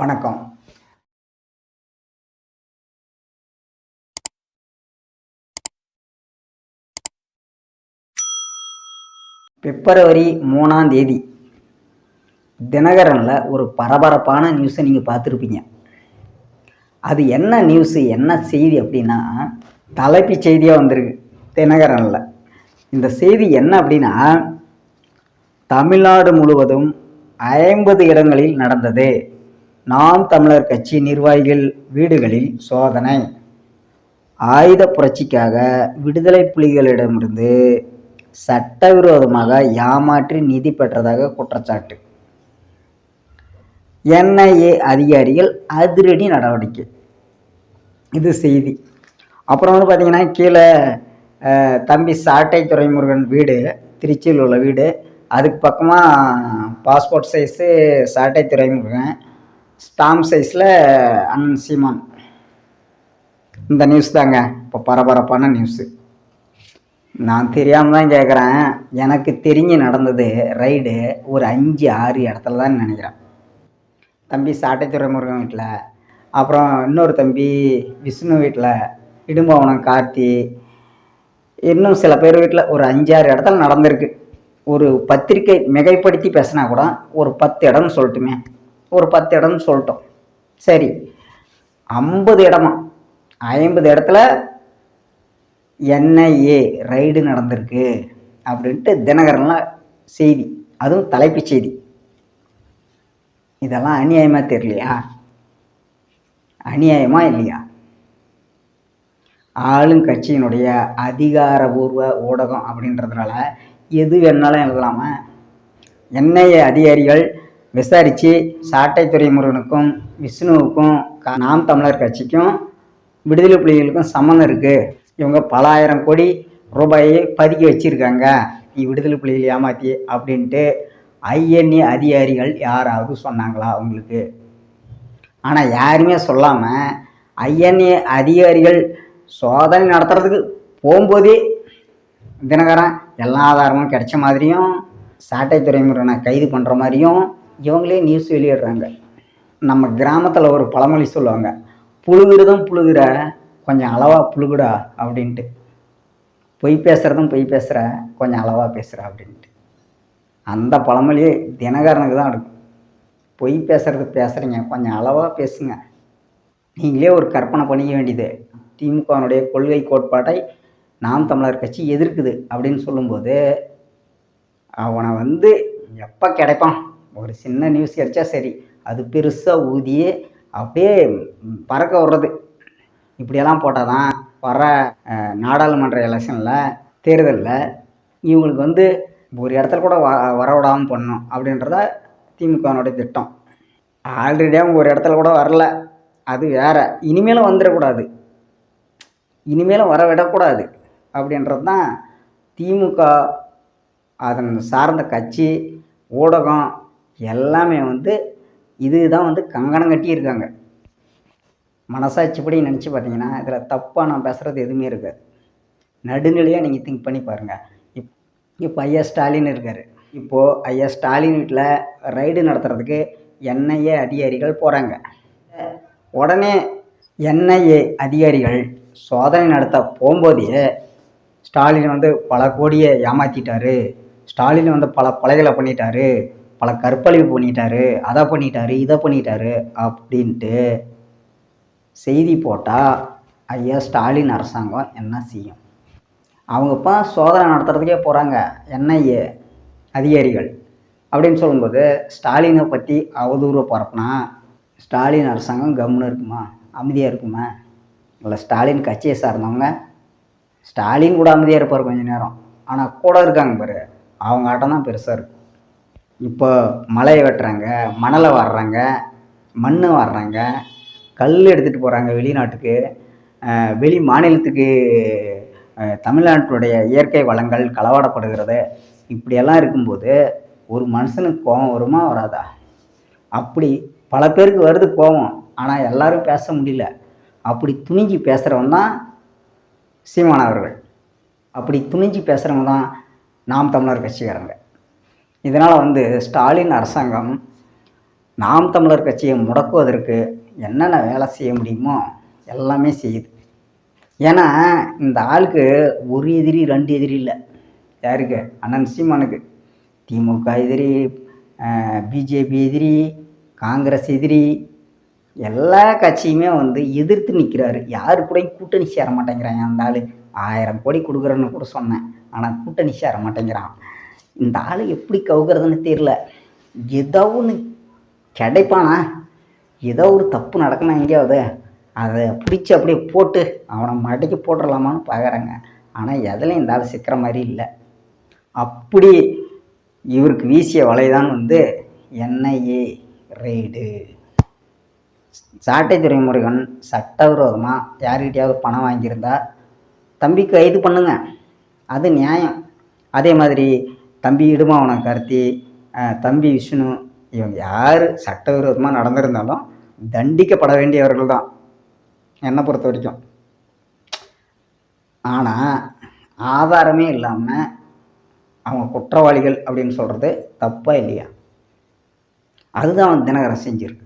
வணக்கம். பிப்ரவரி மூணாம் தேதி. தினகரனில் ஒரு பரபரப்பான நியூஸை நீங்கள் பார்த்துருப்பீங்க. அது என்ன நியூஸு என்ன செய்தி அப்படின்னா தலைப்பு செய்தியாக வந்திருக்கு தினகரனில். இந்த செய்தி என்ன அப்படின்னா தமிழ்நாடு முழுவதும் ஐம்பது இடங்களில் நடந்தது. நாம் தமிழர் கட்சி நிர்வாகிகள் வீடுகளில் சோதனை. ஆயுத புரட்சிக்காக விடுதலை புலிகளிடமிருந்து சட்டவிரோதமாக ஏமாற்றி நிதி பெற்றதாக குற்றச்சாட்டு. என்ஐஏ அதிகாரிகள் அதிரடி நடவடிக்கை. இது செய்தி. அப்புறம் வந்து பார்த்திங்கன்னா கீழே தம்பி சாட்டை துறைமுருகன் வீடு திருச்சியில் உள்ள வீடு. அதுக்கு பக்கமாக பாஸ்போர்ட் சைஸு சாட்டை துறைமுருகன் ஸ்டாம்ப் சைஸில் அண்ணன் சீமான். இந்த நியூஸ் தாங்க. இப்போ பரபரப்பான நியூஸு நான் தெரியாமல் தான் கேட்குறேன் எனக்கு தெரிஞ்சு நடந்தது ரைடு ஒரு அஞ்சு ஆறு இடத்துல தான் நினைக்கிறேன். தம்பி சாட்டைத்துறை முருகன் வீட்டில் அப்புறம் இன்னொரு தம்பி விஷ்ணு வீட்டில் இடும்பவனம் கார்த்தி. இன்னும் சில பேர் வீட்டில் ஒரு அஞ்சாறு இடத்துல நடந்திருக்கு. ஒரு பத்திரிக்கை மிகைப்படுத்தி பேசினா கூட ஒரு பத்து இடம்னு சொல்லட்டுமே. ஒரு பத்து இடம்னு சொல்லிட்டோம். சரி. ஐம்பது இடமா? ஐம்பது இடத்துல என்ஐஏ ரைடு நடந்திருக்கு அப்படின்ட்டு தினகரன்லாம் செய்தி. அதுவும் தலைப்புச் செய்தி. இதெல்லாம் அநியாயமாக தெரியலையா? அநியாயமா இல்லையா? ஆளுங்கட்சியினுடைய அதிகாரபூர்வ ஊடகம் அப்படின்றதுனால எது வேணாலும் எழுதலாமா? என்ஐஏ அதிகாரிகள் விசாரித்து சாட்டை துறைமுருகனுக்கும் விஷ்ணுவுக்கும் நாம் தமிழர் கட்சிக்கும் விடுதலை புலிகளுக்கும் சம்மந்தம் இருக்குது இவங்க பல ஆயிரம் கோடி ரூபாயை பதுக்கி வச்சுருக்காங்க. நீ விடுதலை புலிகள் ஏமாத்தி அப்படின்ட்டு ஐஎன்ஏ அதிகாரிகள் யாராவது சொன்னாங்களா அவங்களுக்கு ஆனால் யாருமே சொல்லாமல் ஐஎன்ஏ அதிகாரிகள் சோதனை நடத்துறதுக்கு போகும்போதே தினகரன் எல்லா ஆதாரமும் கிடைச்ச மாதிரியும் சாட்டை துறைமுருகனை கைது பண்ணுற மாதிரியும் இவங்களே நியூஸ் வெளியிடுறாங்க. நம்ம கிராமத்தில் ஒரு பழமொழி சொல்லுவாங்க புழுகுறதும் புழுகுற கொஞ்சம் அளவாக புழுகுடா அப்படின்ட்டு. பொய் பேசுகிறதும் பொய் பேசுகிற கொஞ்சம் அளவாக பேசுகிற அப்படின்ட்டு. அந்த பழமொழியே தினகரனுக்கு தான் இருக்கும். பொய் பேசுறது பேசுகிறீங்க கொஞ்சம் அளவாக பேசுங்க. நீங்களே ஒரு கற்பனை பண்ணிக்க வேண்டியது. திமுகனுடைய கொள்கை கோட்பாட்டை நாம் தமிழர் கட்சி எதிர்க்குது அப்படின்னு சொல்லும்போது அவனை வந்து எப்போ கிடைப்பான்? ஒரு சின்ன நியூஸ் கிடைச்சா சரி. அது பெருசாக ஊதியே அப்படியே பறக்க விடுறது. இப்படியெல்லாம் போட்டால் தான் வர நாடாளுமன்ற எலெக்ஷனில் தேர்தலில் இவங்களுக்கு வந்து ஒரு இடத்துல கூட வ வர விடாமல் பண்ணணும் அப்படின்றத திமுகனுடைய திட்டம். ஆல்ரெடி அவங்க ஒரு இடத்துல கூட வரல. அது வேறு. இனிமேலும் வந்துடக்கூடாது. இனிமேலும் வர விடக்கூடாது அப்படின்றது தான் திமுக அதன் சார்ந்த கட்சி ஊடகம் எல்லாமே வந்து இதுதான் வந்து கங்கணம் கட்டியிருக்காங்க. மனசாட்சிப்படி நினச்சி பார்த்தீங்கன்னா இதில் தப்பாக நான் பேசுகிறது எதுவுமே இருக்காது. நடுநிலையாக நீங்கள் திங்க் பண்ணி பாருங்கள் இப் இப்போ ஐயா ஸ்டாலின் இருக்கார். இப்போது ஐயா ஸ்டாலின் வீட்டில் ரைடு நடத்துறதுக்கு என்ஐஏ அதிகாரிகள் போகிறாங்க உடனே என்ஐஏ அதிகாரிகள் சோதனை நடத்த போகும்போதே ஸ்டாலின் வந்து பல கோடியை ஏமாற்றிட்டாரு ஸ்டாலின் வந்து பல கொலைகளை பண்ணிட்டாரு. பல கற்பழிவு பண்ணிட்டாரு அதை பண்ணிட்டாரு இதை பண்ணிட்டாரு அப்படின்ட்டு செய்தி போட்டால் ஐயா ஸ்டாலின் அரசாங்கம் என்ன செய்யும்? அவங்கப்பா சோதனை நடத்துறதுக்கே போகிறாங்க என்ஐஏ அதிகாரிகள் அப்படின்னு சொல்லும்போது ஸ்டாலினை பற்றி அவதூறு பரப்புனா ஸ்டாலின் அரசாங்கம் கம்முன்னு இருக்குமா? அமைதியாக இருக்குமா? இல்லை ஸ்டாலின் கட்சியை சார்ந்தவங்க? ஸ்டாலின் கூட அமைதியாக இருப்பார் கொஞ்சம் நேரம். ஆனால் கூட இருக்காங்க பாரு. அவங்க ஆட்டம் தான் பெருசாக இருக்கும். இப்போ மலையை வெட்டுறாங்க மணலை வாடுறாங்க மண் வாடுறாங்க கல் எடுத்துகிட்டு போகிறாங்க வெளிநாட்டுக்கு. வெளி மாநிலத்துக்கு தமிழ்நாட்டுடைய இயற்கை வளங்கள் களவாடப்படுகிறது. இப்படியெல்லாம் இருக்கும்போது ஒரு மனுஷனுக்கு கோபம் வருமா வராதா? அப்படி பல பேருக்கு வருது கோபம் ஆனால் எல்லாரும் பேச முடியல. அப்படி துணிஞ்சு பேசுகிறவன் தான் சீமானவர்கள் அப்படி துணிஞ்சு பேசுகிறவங்க தான் நாம் தமிழர் கட்சிக்காரங்க. இதனால் வந்து ஸ்டாலின் அரசாங்கம் நாம் தமிழர் கட்சியை முடக்குவதற்கு என்னென்ன வேலை செய்ய முடியுமோ எல்லாமே செய்யுது. ஏன்னா இந்த ஆளுக்கு ஒரு எதிரி ரெண்டு எதிரி இல்லை. யாருக்கு? அண்ணன் சீமானுக்கு. திமுக எதிரி பிஜேபி எதிரி காங்கிரஸ் எதிரி எல்லா கட்சியுமே வந்து எதிர்த்து நிற்கிறாரு யாரு கூடயும் கூட்டணி சேர மாட்டேங்கிறாங்க அந்த ஆள். ஆயிரம் கோடி கொடுக்குறேன்னு கூட சொன்னேன். ஆனால் கூட்டணி சேர மாட்டேங்கிறான். இந்த ஆள் எப்படி கவுக்கிறதுன்னு தெரியல. ஏதோ ஒன்று கிடைப்பானா? ஏதோ ஒரு தப்பு நடக்கணும் எங்கேயாவது? அதை பிடிச்சி அப்படியே போட்டு அவனை மடக்கி போட்டுடலாமான்னு பார்க்குறாங்க ஆனால் எதுலையும் இந்த ஆள் சிக்கிற மாதிரி இல்லை. அப்படி இவருக்கு வீசிய வலைதான் வந்து என்ஐஏ ரெய்டு. சாட்டை துறைமுருகன் சட்டவிரோதமாக யார்கிட்டயாவது பணம் வாங்கியிருந்தா தம்பி கைது பண்ணுங்க. அது நியாயம். அதே மாதிரி தம்பி இடுமாவனம் கார்த்தி. தம்பி விஷ்ணு. இவங்க யார்? சட்டவிரோதமாக நடந்திருந்தாலும் தண்டிக்கப்பட வேண்டியவர்கள் தான். என்னை பொறுத்த வரைக்கும். ஆனால் ஆதாரமே இல்லாமல் அவங்க குற்றவாளிகள் அப்படின்னு சொல்கிறது தப்பா இல்லையா? அதுதான் அவன் தினகரன் செஞ்சுருக்கு.